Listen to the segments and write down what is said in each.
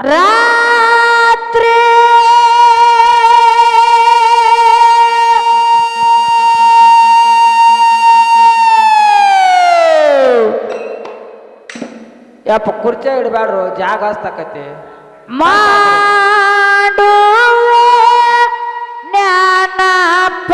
ರಾತ್ರಿ. ಯಪ್ಪ ಕುರ್ಚಿ ಇಡಬೇಡ್ರು ಜಾಗ ಹಸ್ತಕತಿ. ಮಾಡುವೆ ಜ್ಞಾನಪ್ಪ.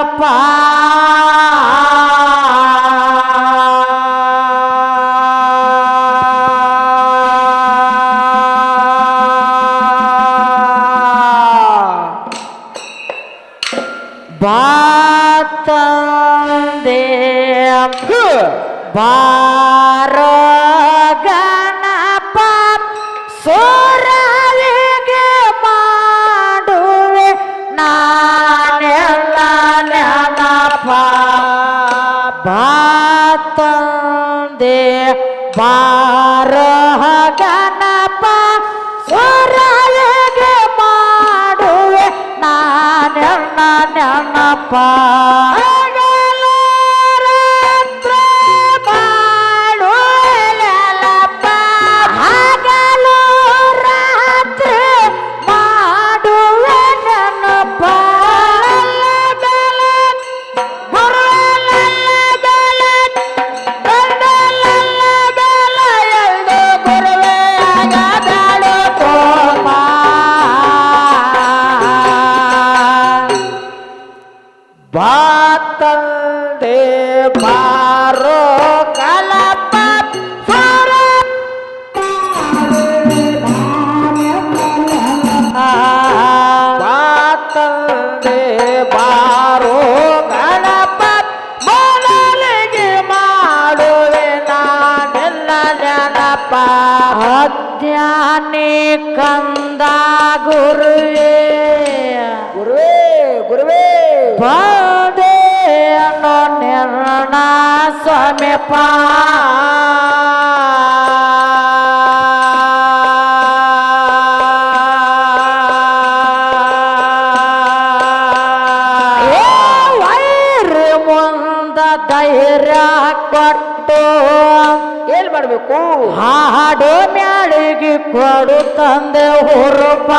ಕೋಪ ಬಾತಂದೆ ಬಾರೋ ಬಾತಂದೆ ಬಾರ ಗಣಪ ಸೋರವಿಗೆ ಮಾಡುವೆ ನಾನು ನೆನಪ ಕಂದ ಗುರುವೇ. ಗುರುವೇ ಗುರುವೇ. ಬಾದೆ ಅನ್ನೋ ನಿರ್ಣ ಸ್ವಾಮಿ ಪಾ ಧೈರ್ಯ ಕೊಟ್ಟು ಏನ್ ಮಾಡ್ಬೇಕು? ಹಾಡು ಕೊಡು ತಂದೆ ಹುರುಪ.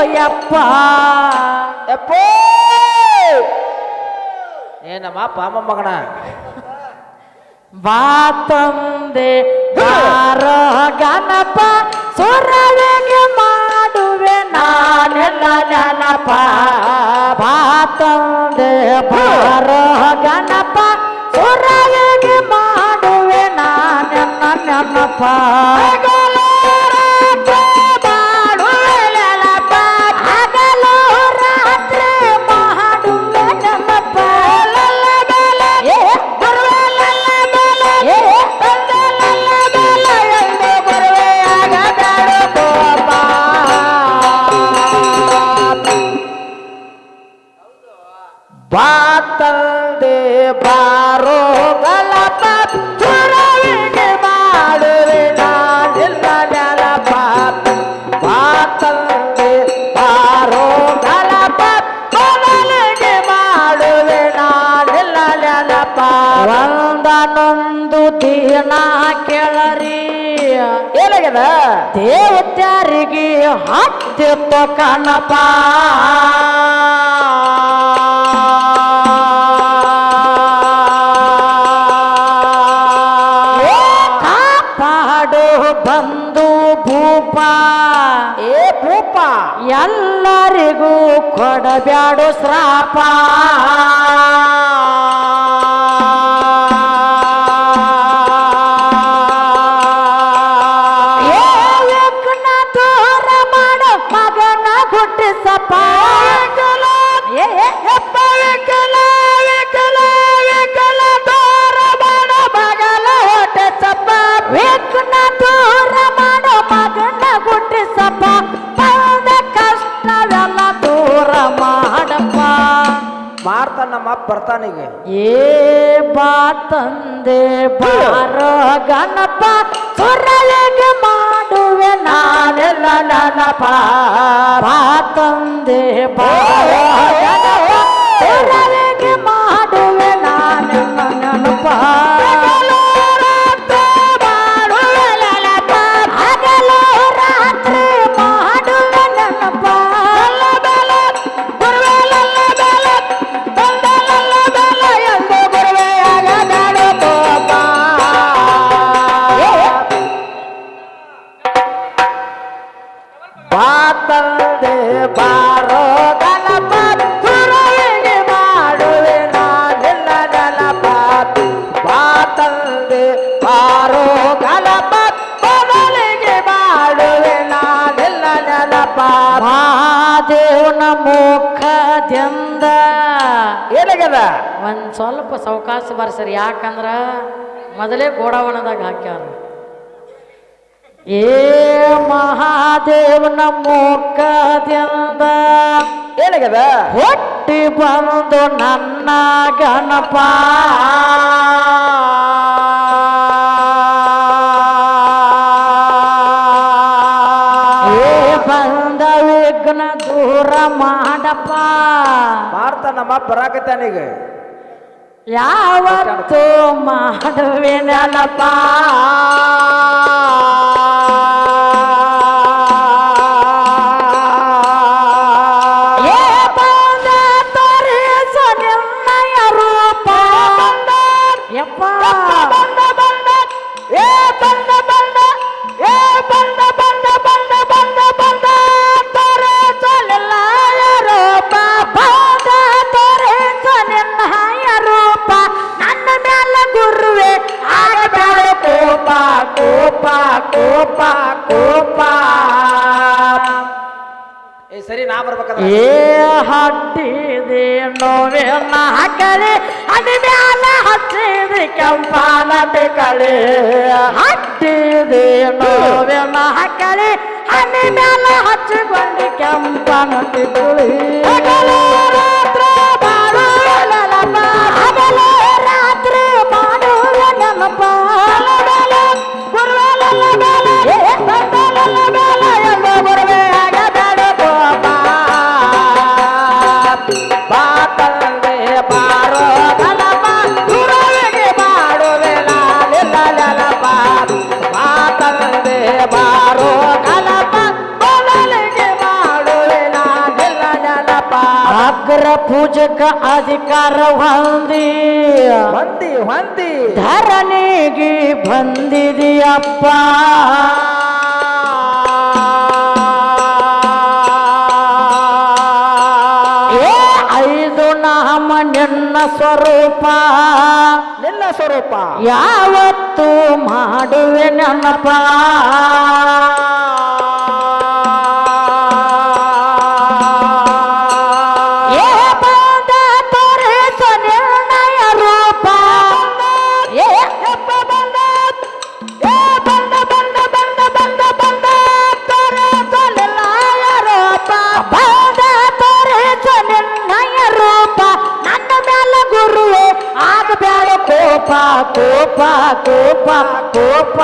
ಸೊಯಪ್ಪ ಎಪ್ಪೋ! ಏನಮ್ಮ ಪಾಮ ಮಗನ. ಬಾ ತಂದೆ ಬಾರೋ ಗಣಪ ಸುರವಿಗೆ ಮಾಡುವೆ ನಾನೆಲ್ಲ ಗಣಪ ಬಾ ತಂದೆ ಬಾರೋ ಗಣಪ ಸುರವಿಗೆ ಮಾಡುವೆ ನಾನೆಲ್ಲ ನೆನಪ. ಒಂದನೊಂದು ದಿನ ಕೆಳರಿ. ಏನಾಗ್ಯದ? ದೇವತ್ಯಾರಿಗೆ ಹತ್ತಿತ್ತು ಕಣಪ. ಭೂಪ ಏ ಭೂಪ ಎಲ್ಲರಿಗೂ ಕೊಡಬ್ಯಾಡು ಶ್ರಾಪ. ಏ ಅಪ್ಪ ಬರ್ತಾನೀಗ ಏ ಬಾ ತಂದೆ ಬಾರ ಗಣಪ ಸುರಳಿಗೆ ಮಾಡುವೆ ನಾನೆಲ್ಲ ನನಪ ಬಾ ತಂದೆ ಬಾರೋ ಒಂದ್ ಸ್ವಲ್ಪ ಸಾವಕಾಶ ಬರ್ಸರಿ. ಯಾಕಂದ್ರ ಮೊದಲೇ ಗೋಡಾವಣದಾಗ ಹಾಕ್ಯಾರ. ಏ ಮಹಾದೇವನ ಮುಖದಿಂದ ಏನಗದ ಹೊಟ್ಟಿ ಬಂದು ನನ್ನ ಗಣಪ. ಏ ಬಂದ ವಿಘ್ನ ದೂರ ಮಾಡಪ್ಪ. ಮಾಡ್ತಾನಮ್ಮ ಬರಾಕತ್ತಾನೀಗ ಯಾವತ್ತು ಮಾಡುವೆನಲ್ಲಪ್ಪ ಕೋಪ ಕೋಪ. ಏ ಸರಿ ನಾ ಬರ್ಬೇಕಂದ್ರ ಏ ಹಟ್ಟಿದೆ ನೋವೆಲ್ಲ ಹಾಕಲಿ. ಅಡಿ ಮ್ಯಾಲ ಹಚ್ಚಿದೆ ಕೆಂಪಾನ ಕಳೆ ಹಟ್ಟಿದೆ ನೋವೆಲ್ಲ ಹಾಕಲಿ. ಅಡಿ ಮ್ಯಾಲ ಹಚ್ಚಿಕೊಂಡು ಕೆಂಪನ ತಿಳಿ ಅಧಿಕಾರ ಹೊಂದಿ. ಹೊಂದಿ ಹೊಂದಿ. ಧರಣಿಗೆ ಬಂದಿದೆಯಪ್ಪ. ಏ ಐದು ನಾಮ ನಿನ್ನ ಸ್ವರೂಪ. ನಿನ್ನ ಸ್ವರೂಪ. ಯಾವತ್ತು ಮಾಡುವೆ ನೆನಪ. ಕೋಪ ಕೋಪ ಕೋಪ ಕೋಪ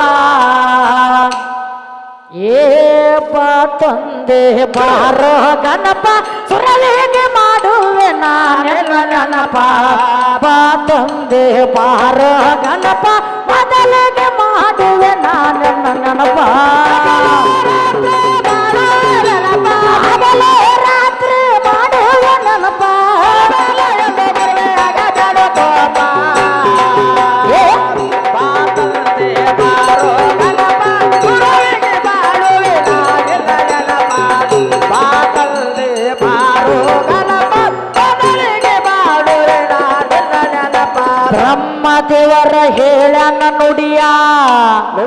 ಏ ಬಾ ತಂದೆ, ಬಾರೋ ಗಣಪ, ಸುರಳಿಗೆ ಮಾಡುವೆ ನಾನೆಲ್ಲ ಗಣಪ. ಬಾ ತಂದೆ, ಬಾರೋ ಗಣಪ, ಮೊದಲಿಗೆ ಮಾಡುವೆ ನಾನೆಲ್ಲ ನೆನಪ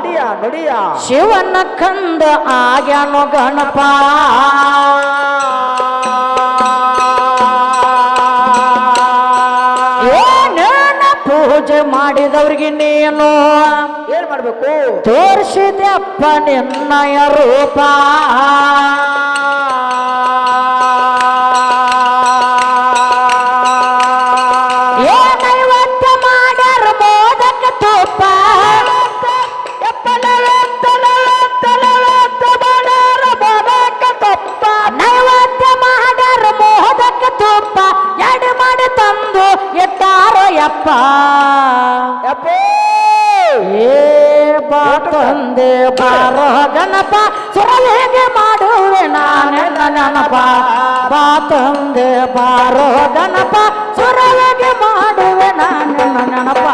ನುಡಿಯ ನುಡಿಯ. ಶಿವನ ಕಂದ ಆಗ್ಯಾನೋ ಗಣಪ. ಏನೇನ ಪೂಜೆ ಮಾಡಿದವ್ರಿಗೆ ನೀನು? ಏನ್ ಮಾಡ್ಬೇಕು? ತೋರಿಸಿದ್ಯಪ್ಪ ನಿನ್ನಯ ರೂಪ. ತಂದೆ ಬಾರೋ ಗಣಪ ಸೊರಲೆಗೆ ಮಾಡುವೆ ನಾನೆಲ್ಲ ನೆನಪ ಬಾ ತಂದೆ ಬಾರೋ ಗಣಪ ಸೊರಲೆಗೆ ಮಾಡುವೆ ನಾನೆಲ್ಲ ನೆನಪ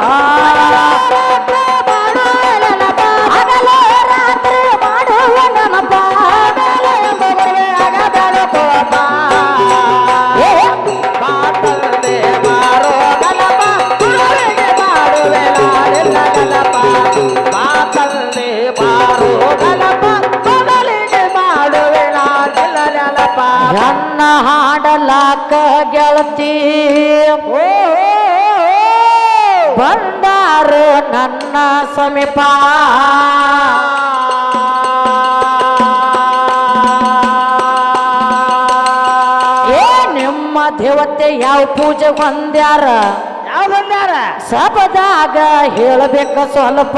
ಪಾ. ಏ ನಿಮ್ಮ ದೇವತೆ ಯಾವ ಪೂಜೆ ಹೊಂದ್ಯಾರ? ಯಾವ ಬಂದ್ಯಾರ ಸಬದಾಗ ಹೇಳಬೇಕ ಸ್ವಲ್ಪ.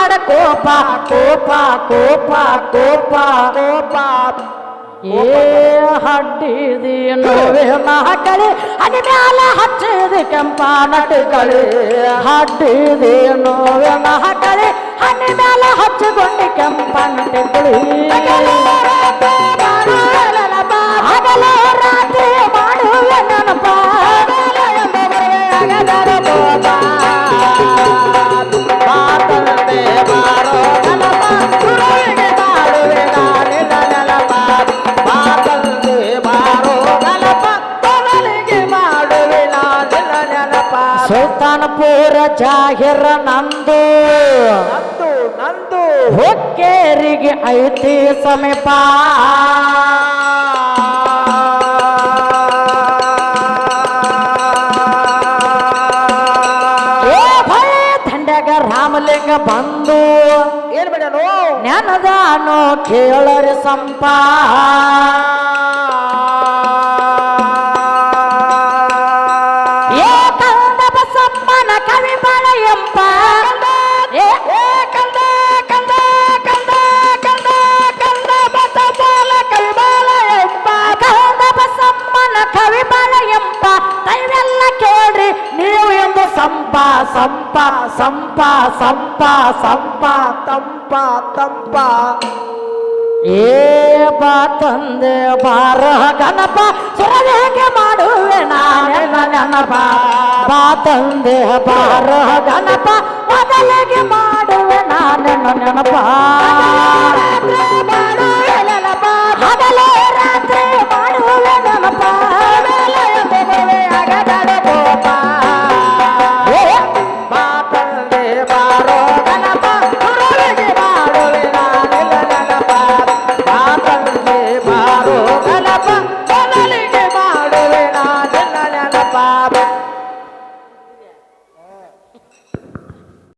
ಆಗಬ್ಯಾಡ ಕೋಪ ಕೋಪ ಕೋಪ ಕೋಪ ಕೋಪ ಏ ಹಡ್ಡಿದಿ ನೋವೆ ಮಹಕಳಿ ಹನಿ ಮ್ಯಾಲ ಹಚ್ಚಿದ ಕೆಂಪ ನಟಕಳಿ ಹಡ್ಡಿದಿ ನೋವೆ ಮಹಕಳಿ ಹನಿ ಮ್ಯಾಲ ಹಚ್ಚಿಕೊಂಡು ಕೆಂಪ ನಟಕಳಿ ಹಗಲ ರಾತ್ರಿ ಮಾಡುವೆ ನೆನಪ ಹೊಕ್ಕೇರಿಗೆ ಐತಿ ಸಮೀಪ. ದಂಡ್ಯಾಗ ರಾಮಲಿಂಗ ಬಂದು ಏನ್ ಬೇಡನು ನೆನದಾನು ಕೇಳರಿ ಸಂಪ. சம்பா சம்பா சம்பா தம்பா தம்பா ಏ ಬಾ ತಂದೆ ಬಾರ ಗಣಪ ಸುರದೇಗೆ ಮಾಡುವೆ ನಾನೆಲ್ಲ ಗಣಪ ಬಾ ತಂದೆ ಬಾರ ಗಣಪ ಮೊದಲಿಗೆ ಮಾಡುವೆ ನಾನೆಲ್ಲ ನೆನಪ